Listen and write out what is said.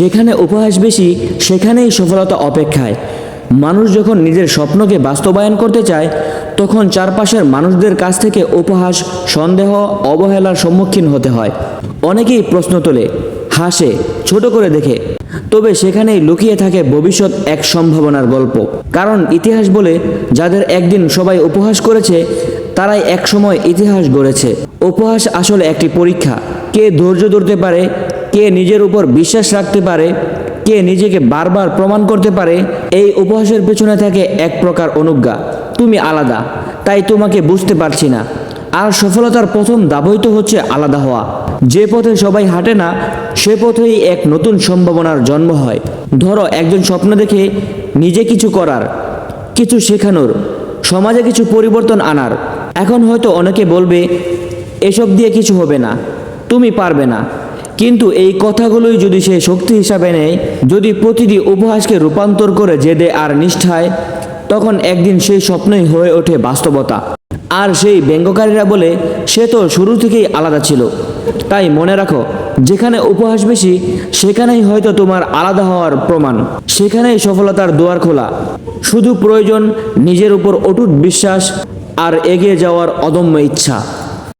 যেখানে উপহাস বেশি, সেখানেই সফলতা অপেক্ষায়। মানুষ যখন নিজের স্বপ্নকে বাস্তবায়ন করতে চায়, তখন চারপাশের মানুষদের কাছ থেকে উপহাস, সন্দেহ, অবহেলার সম্মুখীন হতে হয়। অনেকেই প্রশ্ন তোলে, হাসে, ছোট করে দেখে। তবে সেখানেই লুকিয়ে থাকে ভবিষ্যৎ এক সম্ভাবনার গল্প। কারণ ইতিহাস বলে, যাদের একদিন সবাই উপহাস করেছে, তারাই একসময় ইতিহাস গড়েছে। উপহাস আসলে একটি পরীক্ষা। কে ধৈর্য ধরতে পারে কে নিজের উপর বিশ্বাস রাখতে পারে, কে নিজেকে বারবার প্রমাণ করতে পারে, এই উপহাসের পেছনে থাকে এক প্রকার অনুজ্ঞা, তুমি আলাদা, তাই তোমাকে বুঝতে পারছি না। আর সফলতার প্রথম দাবই তো হচ্ছে আলাদা হওয়া। যে পথে সবাই হাঁটে না, সে পথেই এক নতুন সম্ভাবনার জন্ম হয়। ধরো, একজন স্বপ্ন দেখে নিজে কিছু করার, কিছু শেখানোর, সমাজে কিছু পরিবর্তন আনার। এখন হয়তো অনেকে বলবে, এসব দিয়ে কিছু হবে না, তুমি পারবে না। কিন্তু এই কথাগুলোই যদি সে শক্তি হিসাবে নেয়, যদি প্রতিটি উপহাসকে রূপান্তর করে জেদে আর নিষ্ঠায়, তখন একদিন সেই স্বপ্নই হয়ে ওঠে বাস্তবতা। আর সেই ব্যঙ্গকারীরা বলে, সে তো শুরু থেকেই আলাদা ছিল। তাই মনে রাখো, যেখানে উপহাস বেশি, সেখানেই হয়তো তোমার আলাদা হওয়ার প্রমাণ। সেখানেই সফলতার দুয়ার খোলা। শুধু প্রয়োজন নিজের উপর অটুট বিশ্বাস আর এগিয়ে যাওয়ার অদম্য ইচ্ছা।